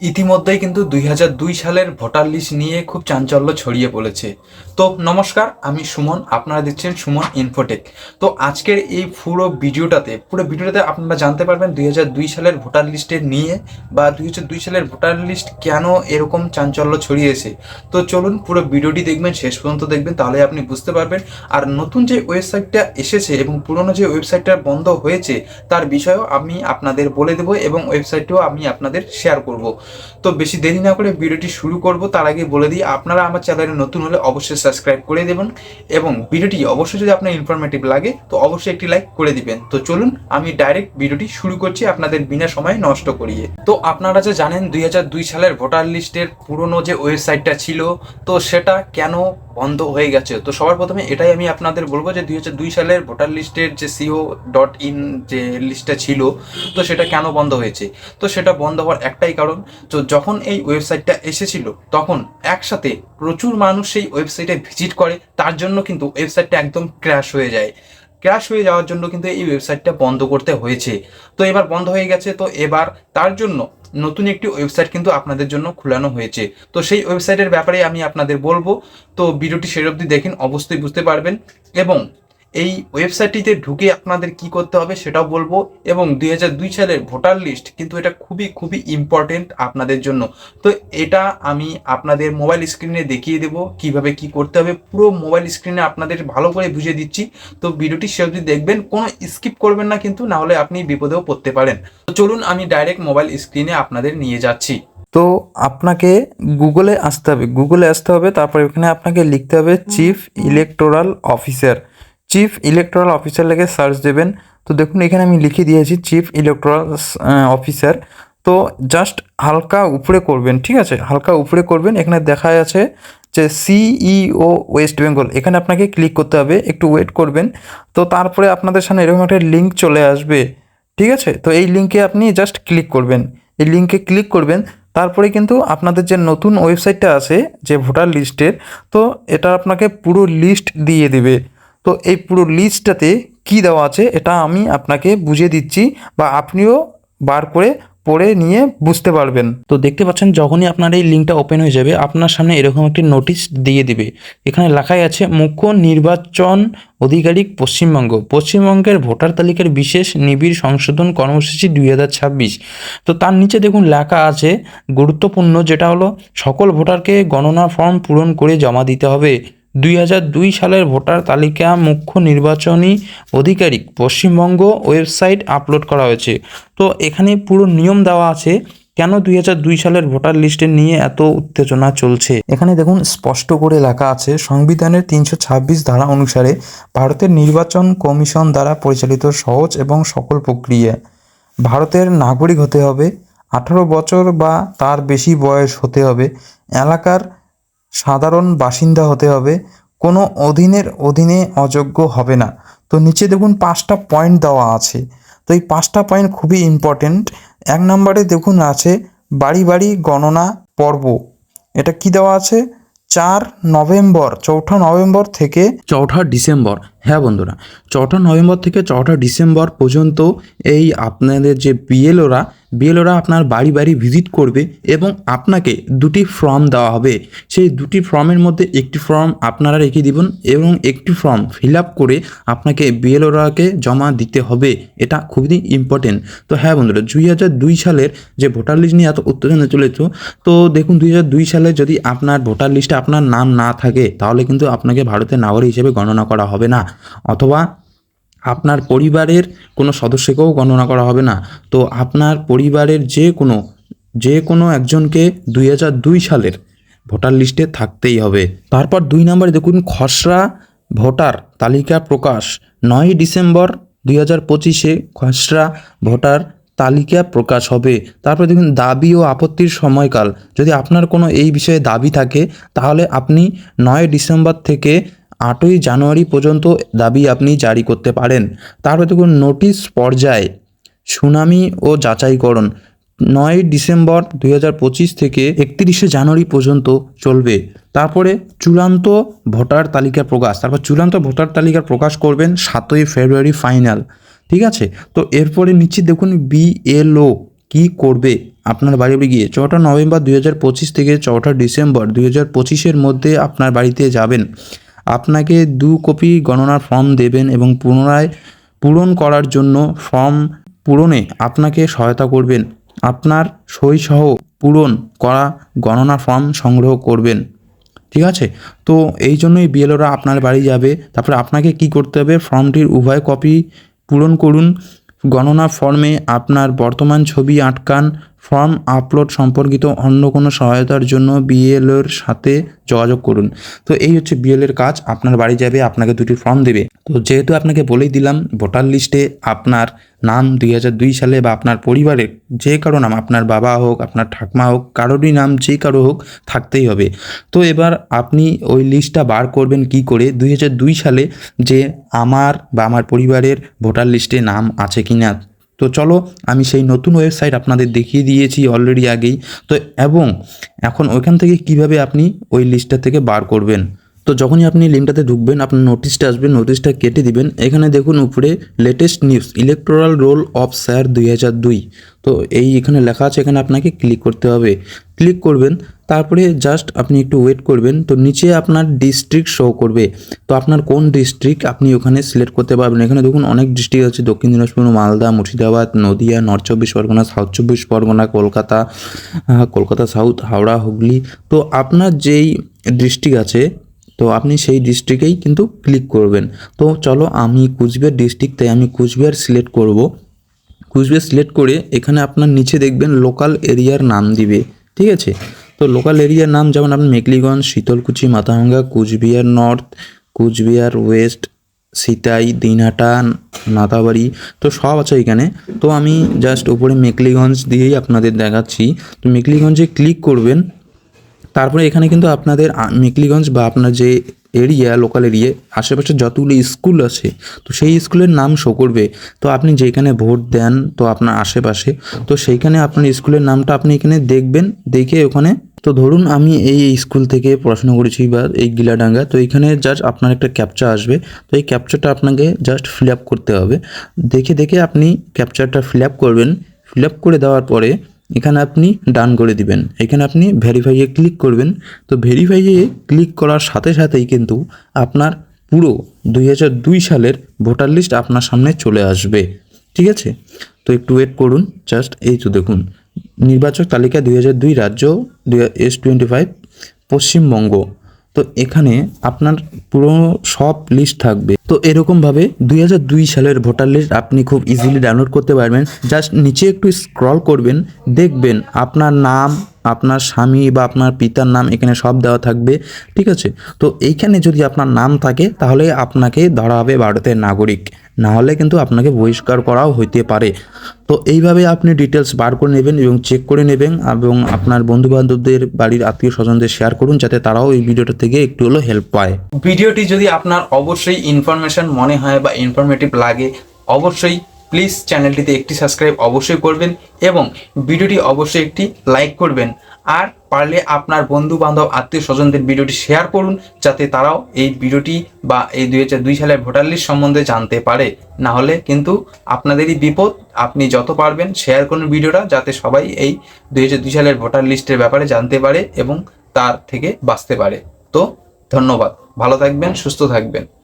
ইতিমধ্যেই কিন্তু দুই হাজার দুই সালের ভোটার লিস্ট নিয়ে খুব চাঞ্চল্য ছড়িয়ে পড়েছে। তো নমস্কার, আমি সুমন, আপনারা দেখছেন সুমন ইনফোটেক তো আজকের এই পুরো ভিডিওটাতে পুরো ভিডিওটাতে আপনারা জানতে পারবেন দুই হাজার দুই সালের ভোটার লিস্টের নিয়ে বা দুই হাজার দুই সালের ভোটার লিস্ট কেন এরকম চাঞ্চল্য ছড়িয়েছে। তো চলুন পুরো ভিডিওটি দেখবেন, শেষ পর্যন্ত দেখবেন, তাহলে আপনি বুঝতে পারবেন। আর নতুন যে ওয়েবসাইটটা এসেছে এবং পুরনো যে ওয়েবসাইটটা বন্ধ হয়েছে, তার বিষয়েও আমি আপনাদের বলে দেবো এবং ওয়েবসাইটটিও আমি আপনাদের শেয়ার করব। তো বেশি দেরি না করে ভিডিওটি শুরু করব। তার আগে বলে দিই, আপনারা আমার চ্যানেলে নতুন হলে অবশ্যই সাবস্ক্রাইব করে দেবেন এবং ভিডিওটি অবশ্যই যদি আপনার ইনফরমেটিভ লাগে, তো অবশ্যই একটি লাইক করে দিবেন। তো চলুন, আমি ডাইরেক্ট ভিডিওটি শুরু করছি আপনাদের বিনা সময় নষ্ট করিয়ে। তো আপনারা যে জানেন, দুই সালের ভোটার লিস্টের পুরনো যে ওয়েবসাইটটা ছিল, তো সেটা কেন বন্ধ হয়ে গেছে? তো সবার প্রথমে এটাই আমি আপনাদের বলব যে, দুই হাজার দুই সালের ভোটার লিস্টের যে সিও ডট ইন যে লিস্টটা ছিল, তো সেটা কেন বন্ধ হয়েছে? তো সেটা বন্ধ হওয়ার একটাই কারণ তো যখন এই ওয়েবসাইটটা এসেছিল, তখন একসাথে প্রচুর মানুষ সেই ওয়েবসাইটে ভিজিট করে, তার জন্য কিন্তু ওয়েবসাইটটা একদম ক্র্যাশ হয়ে যায়। ক্র্যাশ হয়ে যাওয়ার জন্য কিন্তু এই ওয়েবসাইটটা বন্ধ করতে হয়েছে। তো এবার বন্ধ হয়ে গেছে, তো এবার তার জন্য নতুন একটি ওয়েবসাইট কিন্তু আপনাদের জন্য খোলানো হয়েছে। তো সেই ওয়েবসাইটের ব্যাপারে আমি আপনাদের বলব, তো ভিডিওটি সেই অবধি দেখেন, অবশ্যই বুঝতে পারবেন। এবং এই ওয়েবসাইটটিতে ঢুকে আপনাদের কি করতে হবে সেটাও বলব এবং দুই হাজার দুই সালের ভোটার লিস্ট কিন্তু এটা খুবই খুবই ইম্পর্টেন্ট আপনাদের জন্য। তো এটা আমি আপনাদের মোবাইল স্ক্রিনে দেখিয়ে দেবো কীভাবে কি করতে হবে। পুরো মোবাইল স্ক্রিনে আপনাদের ভালো করে বুঝিয়ে দিচ্ছি। তো ভিডিওটি সে অবধি দেখবেন, কোনো স্কিপ করবেন না কিন্তু না হলে আপনি বিপদেও পড়তে পারেন। তো চলুন আমি ডাইরেক্ট মোবাইল স্ক্রিনে আপনাদের নিয়ে যাচ্ছি। তো আপনাকে গুগলে আসতে হবে। গুগলে আসতে হবে, তারপর এখানে আপনাকে লিখতে হবে chief electoral officer chief electoral officer লেগে সার্চ দেবেন। তো দেখুন, এখানে আমি লিখে দিয়েছি চিফ ইলেকটোরাল অফিসার তো জাস্ট হালকা উপরে করবেন, ঠিক আছে? হালকা উপরে করবেন। এখানে দেখা যাচ্ছে যে সিইও ওয়েস্ট বেঙ্গল এখানে আপনাকে ক্লিক করতে হবে, একটু ওয়েট করবেন। তো তারপরে আপনাদের সামনে এরকম একটা লিঙ্ক চলে আসবে, ঠিক আছে? তো এই লিঙ্কে আপনি জাস্ট ক্লিক করবেন। এই লিঙ্কে ক্লিক করবেন। তারপরে কিন্তু আপনাদের যে নতুন ওয়েবসাইটটা আছে, যে ভোটার লিস্টের তো এটা আপনাকে পুরো লিস্ট দিয়ে দেবে। তো এই পুরো লিস্টটাতে কি দেওয়া আছে এটা আমি আপনাকে বুঝিয়ে দিচ্ছি বা আপনিও বার করে পড়ে নিয়ে বুঝতে পারবেন। তো দেখতে পাচ্ছেন যখনই আপনার এই লিঙ্কটা ওপেন হয়ে যাবে, আপনার সামনে এরকম একটি নোটিশ দিয়ে দিবে। এখানে লেখাই আছে, মুখ্য নির্বাচন আধিকারিক পশ্চিমবঙ্গ। পশ্চিমবঙ্গের ভোটার তালিকার বিশেষ নিবিড় সংশোধন কর্মসূচি দুই হাজার ছাব্বিশ। তো তার নিচে দেখুন লেখা আছে, গুরুত্বপূর্ণ যেটা হলো, সকল ভোটারকে গণনা ফর্ম পূরণ করে জমা দিতে হবে। দুই দুই সালের ভোটার তালিকা মুখ্য নির্বাচনী আধিকারিক পশ্চিমবঙ্গ ওয়েবসাইট আপলোড করা হয়েছে। তো এখানে পুরো নিয়ম দেওয়া আছে, কেন দুই দুই সালের ভোটার লিস্টে নিয়ে এত উত্তেজনা চলছে? এখানে দেখুন, স্পষ্ট করে লেখা আছে, সংবিধানের তিনশো ছাব্বিশ ধারা অনুসারে ভারতের নির্বাচন কমিশন দ্বারা পরিচালিত সহজ এবং সকল প্রক্রিয়া। ভারতের নাগরিক হতে হবে, আঠারো বছর বা তার বেশি বয়স হতে হবে, এলাকার সাধারণ বাসিন্দা হতে হবে। কোনো অধীনের অধীনে অযোগ্য হবে না। তো নিচে দেখুন পাঁচটা পয়েন্ট দেওয়া আছে। তো এই পাঁচটা পয়েন্ট খুবই ইম্পর্টেন্ট এক নম্বরে দেখুন আছে বাড়ি বাড়ি গণনা পর্ব। এটা কি দেওয়া আছে? চার নভেম্বর, চৌঠা নভেম্বর থেকে চৌঠা ডিসেম্বর। হ্যাঁ বন্ধুরা, চৌঠা নভেম্বর থেকে চৌঠা ডিসেম্বর পর্যন্ত এই আপনাদের যে বিএলওরা বিএলওরা আপনার বাড়ি বাড়ি ভিজিট করবে এবং আপনাকে দুটি ফর্ম দেওয়া হবে। সেই দুটি ফর্মের মধ্যে একটি ফর্ম আপনারা রেখে দিবেন এবং একটি ফর্ম ফিল আপ করে আপনাকে বিএলওরাকে জমা দিতে হবে। এটা খুবই ইম্পর্টেন্ট তো হ্যাঁ বন্ধুরা, দুই হাজার দুই সালের যে ভোটার লিস্ট নিয়ে এত উত্তেজনা চলেছে, তো দেখুন দুই হাজার দুই সালে যদি আপনার ভোটার লিস্টে আপনার নাম না থাকে, তাহলে কিন্তু আপনাকে ভারতের নাগরিক হিসেবে গণনা করা হবে না। অথবা আপনার পরিবারের কোনো সদস্যকেও গণনা করা হবে না। তো আপনার পরিবারের যে কোনো যে কোনো একজনকে দুই হাজার দুই সালের ভোটার লিস্টে থাকতেই হবে। তারপর দুই নম্বরে দেখুন, খসড়া ভোটার তালিকা প্রকাশ, নয় ডিসেম্বর দুই হাজার পঁচিশে খসড়া ভোটার তালিকা প্রকাশ হবে। তারপর দেখুন, দাবি ও আপত্তির সময়কাল। যদি আপনার কোনো এই বিষয়ে দাবি থাকে, তাহলে আপনি নয় ডিসেম্বর থেকে আটই জানুয়ারি পর্যন্ত দাবি আপনি জারি করতে পারেন। তারপর দেখুন নোটিশ পর্যায়ে সুনামি ও যাচাইকরণ নয় ডিসেম্বর দুই হাজার পঁচিশ থেকে একত্রিশে জানুয়ারি পর্যন্ত চলবে। তারপরে চূড়ান্ত ভোটার তালিকা প্রকাশ। তারপর চূড়ান্ত ভোটার তালিকা প্রকাশ করবেন সাতই ফেব্রুয়ারি ফাইনাল। ঠিক আছে? তো এরপরে নিচে দেখুন বিএলও কি করবে আপনার বাড়ি বাড়ি গিয়ে। চৌঠা নভেম্বর দুই হাজার পঁচিশ থেকে চৌঠা ডিসেম্বর দুই হাজার পঁচিশের মধ্যে আপনার বাড়িতে যাবেন। আপনাকে দু কপি গণনার ফর্ম দেবেন এবং পুনরায় পূরণ করার জন্য ফর্ম পূরণে আপনাকে সহায়তা করবেন। আপনার সই সহ পূরণ করা গণনা ফর্ম সংগ্রহ করবেন। ঠিক আছে? তো এই জন্যই বিএলওরা আপনার বাড়ি যাবে। তারপরে আপনাকে কি করতে হবে? ফর্মটির উভয় কপি পূরণ করুন। গণনা ফর্মে আপনার বর্তমান ছবি আটকান, ফর্ম আপলোড সম্পর্কিত অন্য কোনো সহায়তার জন্য বিএলওর সাথে যোগাযোগ করুন। তো এই হচ্ছে বিএলের কাজ, আপনার বাড়ি যাবে, আপনাকে দুটি ফর্ম দেবে। তো যেহেতু আপনাকে বলেই দিলাম, ভোটার লিস্টে আপনার নাম দুই হাজার দুই সালে বা আপনার পরিবারের যে কারও নাম, আপনার বাবা হোক, আপনার ঠাকমা হোক, কারোরই নাম যে কারও হোক থাকতেই হবে। তো এবার আপনি ওই লিস্টটা বার করবেন কি করে? দুই হাজার দুই সালে যে আমার বা আমার পরিবারের ভোটার লিস্টে নাম আছে কি না তো চলো, আমি সেই নতুন ওয়েবসাইট আপনাদের দেখিয়ে দিয়েছি অলরেডি আগেই। তো এবং এখন ওইখান থেকে কীভাবে আপনি ওই লিস্টটা থেকে বার করবেন? তো যখনই আপনি লিঙ্কটাতে ঢুকবেন, আপনার নোটিশটা আসবে নোটিশটা কেটে দিবেন। এখানে দেখুন উপরে latest news electoral roll of sir দুই হাজার দুই। তো এই এখানে লেখা আছে, এখানে আপনাকে ক্লিক করতে হবে। ক্লিক করবেন, তারপরে জাস্ট আপনি একটু ওয়েট করবেন। তো নিচে আপনার ডিস্ট্রিক্ট শো করবে। তো আপনার কোন ডিস্ট্রিক্ট আপনি ওখানে সিলেক্ট করতে পারবেন? এখানে দেখুন অনেক ডিস্ট্রিক্ট আছে, দক্ষিণ দিনাজপুর, মালদা, মুর্শিদাবাদ, নদিয়া নর্থ চব্বিশ পরগনা সাউথ চব্বিশ পরগনা, কলকাতা কলকাতা সাউথ হাওড়া, হুগলি। তো আপনার যেই ডিস্ট্রিক্ট আছে তো আপনি সেই ডিস্ট্রিক্টেই কিন্তু ক্লিক করবেন। তো চলো আমি কুচবিহার ডিস্ট্রিক্ট তাই আমি কুচবিহার সিলেক্ট করব। কুচবিহার সিলেক্ট করে এখানে আপনার নিচে দেখবেন লোকাল এরিয়ার নাম দিবে, ঠিক আছে? তো লোকাল এরিয়ার নাম যেমন আপনি মেকলিগঞ্জ শীতলকুচি, মাথাভাঙ্গা, কুচবিহার নর্থ কুচবিহার ওয়েস্ট সিতাই, দিনহাটা নাতাবাড়ি তো সব আছে এখানে। তো আমি জাস্ট উপরে মেকলিগঞ্জ দিয়েই আপনাদের দেখাচ্ছি। তো মেকলিগঞ্জে ক্লিক করবেন তারপরে এখানে কিন্তু আপনাদের মেকলিগঞ্জ বা আপনার যে এরিয়া লোকাল এরিয়া আশেপাশে যতগুলো স্কুল আছে, তো সেই স্কুলের নাম শো করবে। তো আপনি যেখানে ভোট দেন, তো আপনার আশেপাশে, তো সেইখানে আপনার স্কুলের নামটা আপনি এখানে দেখবেন, দেখে ওখানে, তো ধরুন আমি এই স্কুল থেকে পড়াশোনা করেছি বা এই গিলাডাঙ্গা, তো এখানে জাস্ট আপনার একটা ক্যাপচা আসবে, তো এই ক্যাপচাটা আপনাকে জাস্ট ফিল করতে হবে। দেখে দেখে আপনি ক্যাপচারটা ফিল করবেন ফিল করে দেওয়ার পরে এখানে আপনি ডান করে দিবেন। এখানে আপনি ভেরিফাইয়ে ক্লিক করবেন। তো ভেরিফাইয়ে ক্লিক করার সাথে সাথেই কিন্তু আপনার পুরো দুই হাজার দুই সালের ভোটার লিস্ট আপনার সামনে চলে আসবে। ঠিক আছে? তো একটু ওয়েট করুন। জাস্ট এই তো দেখুন। নির্বাচক তালিকা দুই হাজার দুই রাজ্য, দুই এস টোয়েন্টি ফাইভ, পশ্চিমবঙ্গ। তো এখানে আপনার পুরো সব লিস্ট থাকবে। তো এরকমভাবে দুই হাজার দুই সালের ভোটার লিস্ট আপনি খুব ইজিলি ডাউনলোড করতে পারবেন। জাস্ট নিচে একটু স্ক্রল করবেন, দেখবেন আপনার নাম, আপনার স্বামী বা আপনার পিতার নাম এখানে সব দেওয়া থাকবে, ঠিক আছে? তো এইখানে যদি আপনার নাম থাকে, তাহলে আপনাকে ধরা হবে ভারতের নাগরিক। না হলে কিন্তু আপনাকে বহিষ্কার করাও হইতে পারে। তো এইভাবে আপনি ডিটেলস বার করে নেবেন এবং চেক করে নেবেন এবং আপনার বন্ধু বান্ধবদের বাড়ির আত্মীয় স্বজনদের শেয়ার করুন যাতে তারাও এই ভিডিওটা থেকে একটু হলো হেল্প পায়। ভিডিওটি যদি আপনার অবশ্যই ইনফরমেশন মনে হয় বা ইনফরমেটিভ লাগে, অবশ্যই প্লিজ চ্যানেলটিতে একটি সাবস্ক্রাইব অবশ্যই করবেন এবং ভিডিওটি অবশ্যই একটি লাইক করবেন। আর পারলে আপনার বন্ধু বান্ধব আত্মীয় স্বজনদের ভিডিওটি শেয়ার করুন, যাতে তারাও এই ভিডিওটি বা এই দুই হাজার দুই সালের ভোটার লিস্ট সম্বন্ধে জানতে পারে। না হলে কিন্তু আপনাদেরই বিপদ। আপনি যত পারবেন শেয়ার করুন ভিডিওটা, যাতে সবাই এই দুই হাজার দুই সালের ভোটার লিস্টের ব্যাপারে জানতে পারে এবং তার থেকে বাঁচতে পারে। তো ধন্যবাদ। ভালো থাকবেন, সুস্থ থাকবেন।